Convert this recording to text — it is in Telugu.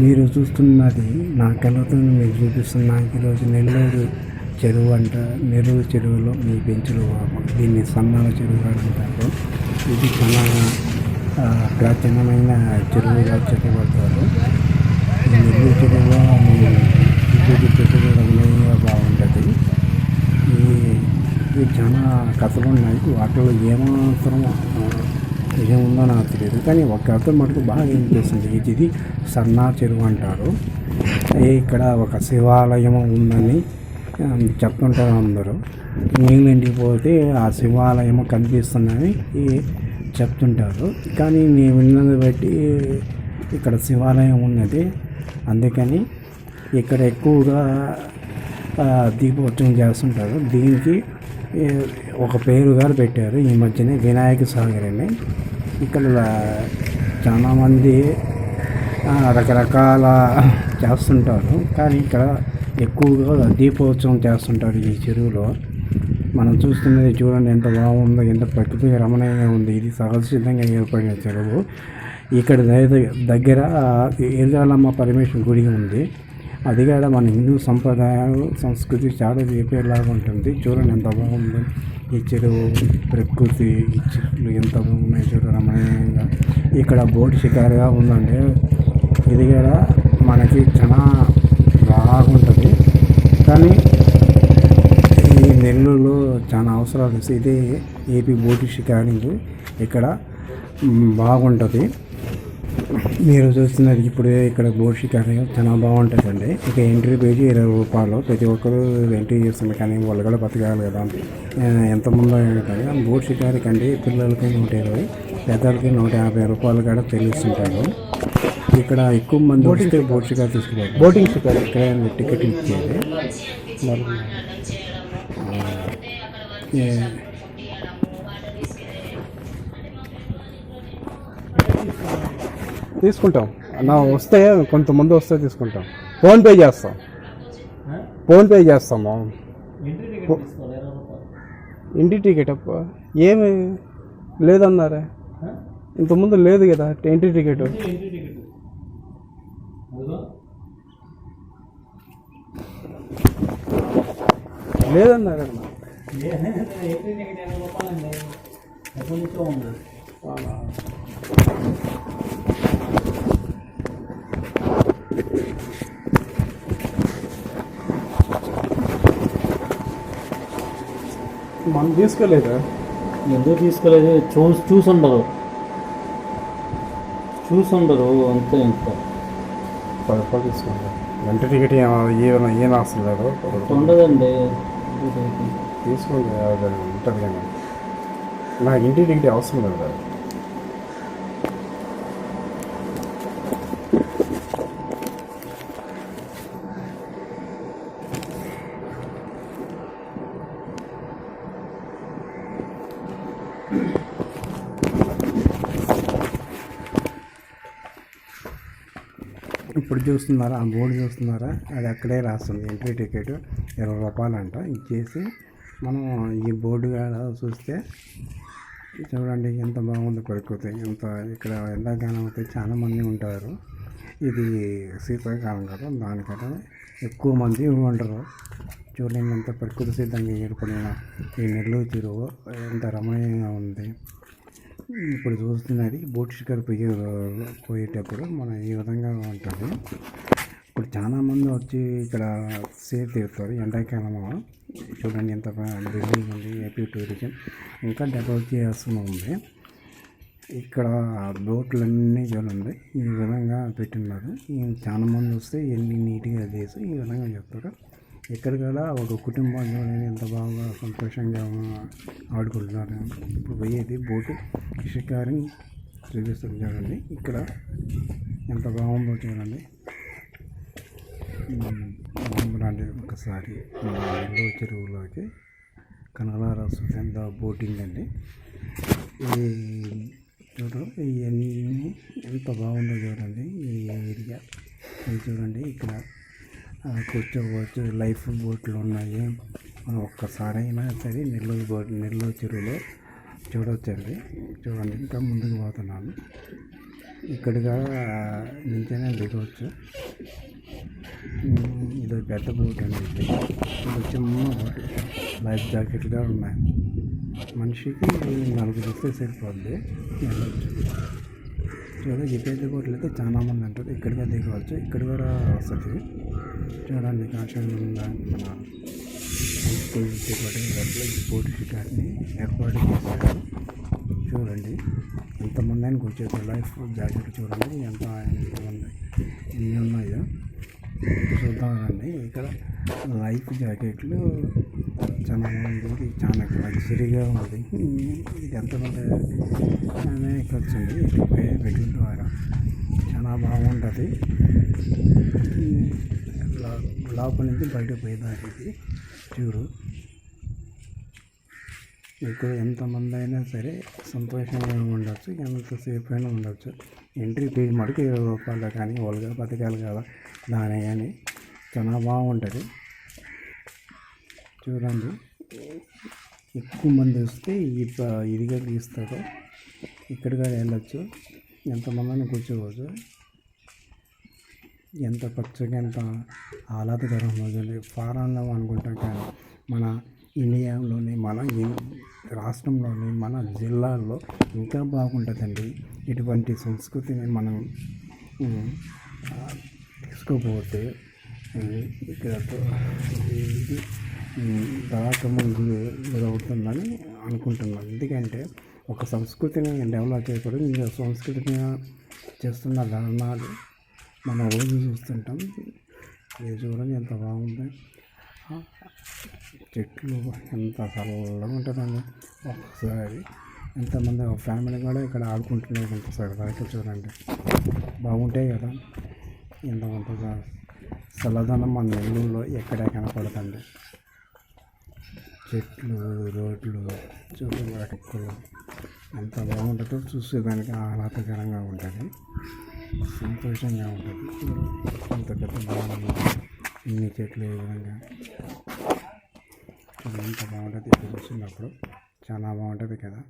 మీరు చూస్తున్నది నా కళ్ళతో మీకు చూపిస్తున్న ఈరోజు నెల్లూరు చెరువు అంట నెల్లూరు చెరువులో మీ పెంచులు దీన్ని సన్నాల చెరువు అంటారు. ఇది చాలా ప్రాచీనమైన చెరువుగా చెప్పబడతారు. నెల్లూరు చెరువులో విద్యుత్ బాగుంటుంది. ఈ ఇది చాలా కథలు ఉన్నాయి. వాటిలో ఏమాత్రం ఏముందో నాకు తెలియదు కానీ ఒక అర్థం మటుకు బాగా వినిపిస్తుంది ఇది ఇది సన్నా చెరువు అంటారు. ఇక్కడ ఒక శివాలయం ఉందని చెప్తుంటారు అందరూ. నీళ్ళు ఎండిపోతే ఆ శివాలయం కనిపిస్తుందని చెప్తుంటారు. కానీ నేను విన్నది బట్టి ఇక్కడ శివాలయం ఉన్నది. అందుకని ఇక్కడ ఎక్కువగా దీపోత్సవం చేస్తుంటారు. దీనికి ఒక పేరు గారు పెట్టారు. ఈ మధ్యనే వినాయక సాగర్ అని. ఇక్కడ చాలామంది రకరకాల చేస్తుంటారు. కానీ ఇక్కడ ఎక్కువగా దీపోత్సవం చేస్తుంటారు ఈ చెరువులో. మనం చూస్తున్నది చూడండి ఎంత బాగుందో ఎంత ప్రకృతి రమణీయంగా ఉంది. ఇది సహజసిద్ధంగా ఏర్పడిన చెరువు. ఇక్కడ దగ్గర ఏదాలమ్మ పరమేశ్వర గుడి ఉంది. అది కూడా మన హిందూ సంప్రదాయాలు సంస్కృతి చాలా చెప్పేలాగా ఉంటుంది. చూడండి ఎంత బాగుందో. ఈ చెరువు ప్రకృతి ఈ చెట్లు ఎంత బాగున్నాయి చూడ రమణీయంగా ఇక్కడ బోట్ షికారుగా ఉందండి. ఇది కూడా మనకి చాలా బాగుంటుంది. కానీ ఈ నెల్లూరులో చాలా అవసరాలు వస్తాయి ఇదే ఏపీ బోటు షికారింగ్ ఇక్కడ బాగుంటుంది. మీరు చూస్తున్నది ఇప్పుడే ఇక్కడ బోట్ షికారింగ్ చాలా బాగుంటుందండి. ఇక ఎంట్రీ పేజీ ఇరవై రూపాయలు. ప్రతి ఒక్కరు ఎంట్రీ చేస్తున్నారు కానీ వాళ్ళు కూడా బతకాలి కదా. ఆ, ఎంతమంది అయినా కానీ బోట్ షికారికి అంటే పిల్లలకి నూట ఇరవై పెద్దలకి నూట యాభై రూపాయలు కూడా తెలుస్తుంటారు ఇక్కడ ఎక్కువ మంది వస్తే బోట్ షికార్ తీసుకుపోతారు. బోటింగ్ షికార్ ఇక్కడ టికెట్ ఇచ్చేది. మరి తీసుకుంటాం. నా వస్తే కొంతమంది వస్తే తీసుకుంటాం. ఫోన్పే చేస్తాం. ఫోన్పే చేస్తాము ఇంటి టికెట్ అప్ప ఏమి లేదన్నారే? ఇంతకుముందు లేదు కదా ఎంట్రీ టికెట్ లేదన్నారు. మనం తీసుకోలేదా? ఎందుకు తీసుకోలేదు? చూసి చూసుండరు. చూసుండరు అంతే ఇంకా. పది రూపాయలు తీసుకుంటాం గంట టికెట్ ఏమైనా ఏం అవసరం లేదు. ఉండదండి. తీసుకోండి ఉంటుంది కానీ. నాకు ఇంటి టికెట్ అవసరం లేదు. ఇప్పుడు చూస్తున్నారా? ఆ బోర్డు చూస్తున్నారా? అది అక్కడే రాస్తుంది. ఎంట్రీ టికెట్ ఇరవై రూపాయలు అంట ఇచ్చేసి మనం ఈ బోర్డు చూస్తే చూడండి ఎంత బాగుంది ప్రకృతి. ఎంత ఇక్కడ ఎండాకాలం అయితే చాలా మంది ఉంటారు. ఇది శీతాకాలం కదా. దానికట ఎక్కువ మంది ఉండరు. చూడండి ఎంత ప్రకృతి సిద్ధంగా ఏర్పడిన ఈ నెల్లూరు చెరువు ఎంత రమణీయంగా ఉంది. ఇప్పుడు చూస్తున్నది బోట్ షికర్ పోయే పోయేటప్పుడు మనం ఈ విధంగా ఉంటుంది. ఇప్పుడు చాలామంది వచ్చి ఇక్కడ సేఫ్ తీరుతారు ఎండాకాలంలో చూడండి ఎంత బిల్డింగ్ ఉంది. AP tourism. ఇంకా డెవలప్ చేయాల్సిన ఉంది. ఇక్కడ బోట్లన్నీ చూడండి ఈ విధంగా పెట్టినారు. చాలామంది చాలా మంది వస్తే ఎన్ని నీట్గా చేసి ఈ విధంగా చెప్తారు. ఇక్కడ కూడా ఒక కుటుంబంలో నేను ఎంత బాగా సంతోషంగా ఆడుకుంటున్నాను. ఇప్పుడు పోయేది బోటు షికారి చూపిస్తుంది చూడండి ఇక్కడ ఎంత బాగుందో చూడండి. రండి ఒకసారి. మన చెరువులోకి కనలారా సుగంధ బోటింగ్ అండి. ఈ చూడండి ఇవన్నీ ఎంత బాగుందో చూడండి. ఈ ఏరియా. ఇది చూడండి ఇక్కడ కూర్చోవచ్చు లైఫ్ బోట్లు ఉన్నాయి. మనం ఒక్కసారైనా సరే నెల్లూరు బోట్ నెల్లూరు చెరువులో చూడవచ్చండి చూడండి ఇంకా ముందుకు పోతున్నాను. ఇక్కడిగా నుంచైనా దిగవచ్చు ఇది పెద్ద బోట్ అండి ఇది. చిన్న బోట్. లైఫ్ జాకెట్గా ఉన్నాయి. మనిషికి నలుగురు వస్తే సరిపోద్ది. వెళ్ళొచ్చు. చూడండి ఈ పెద్ద బోట్లు అయితే చాలా మంది అంటారు ఇక్కడిగా దిగవచ్చు ఇక్కడ కూడా వస్తుంది చూడండి కాషన్ మన సంస్కృతి ఈ బోట్ షికార్ని ఏర్పాటు చేశారు. చూడండి ఎంతమంది అని కూర్చోచ్చు లైఫ్ జాకెట్ చూడండి ఎంత ఎంతమంది ఇన్ని ఉన్నాయో చూద్దామండి. ఇక్కడ లైఫ్ జాకెట్లు చాలా మందికి చాలా లగ్జరీగా ఉంది. ఇది ఎంతమంది అనే ఎక్కొచ్చండి. ద్వారా చాలా బాగుంటుంది. లోపల నుంచి బయటకు పోయేదానికి ఇది చూడు. ఇక్కడ ఎంతమంది అయినా సరే సంతోషంగా ఉండొచ్చు ఎంతసేపు అయినా ఉండొచ్చు. ఎంట్రీ ఫీజు మటుకు ఇరవై రూపాయలు కానీ వాళ్ళగా బతకాలి కదా దాని కానీ చాలా బాగుంటుంది. చూడండి ఎక్కువ మంది వస్తే ఈ ఇదిగా తీస్తారు ఇక్కడికి వెళ్ళొచ్చు. ఎంతమందిని కూర్చోవచ్చు. ఎంత పచ్చగా ఎంత ఆహ్లాదకరంగా ఉంది ఫారాన్లో అనుకుంటాం కానీ మన ఇండియాలోని మన రాష్ట్రంలోని మన జిల్లాల్లో ఇంకా బాగుంటుందండి. ఇటువంటి సంస్కృతిని మనం తీసుకోపోతే ఇక్కడ అవుతుందని అనుకుంటున్నాను. ఎందుకంటే ఒక సంస్కృతిని డెవలప్ చేయకూడదు. ఇంకా సంస్కృతిని చేస్తున్న ధర్మాలు మనం రోజు చూస్తుంటాం. ఇది చూడండి ఎంత బాగుంది. చెట్లు ఎంత చల్లగా ఉంటుందండి. ఒకసారి ఎంతమంది ఒక ఫ్యామిలీ కూడా ఇక్కడ ఆడుకుంటున్నారు ఎంత సరదాగా చూడండి. బాగుంటాయి కదా. ఎంత కొంత చల్లదనం మన నెల్లూరులో ఎక్కడే కనపడదండి. చెట్లు రోడ్లు చుట్టూ ఎంత బాగుంటుందో చూసేదానికి ఆహ్లాదకరంగా ఉంటుంది. సంతోషంగా ఉంటుంది. ఇంత పెద్ద భవనం ఇన్ని చెట్లు ఏ విధంగా. ఇది ఎంత బాగుంటుంది చూసినప్పుడు చాలా బాగుంటుంది కదా.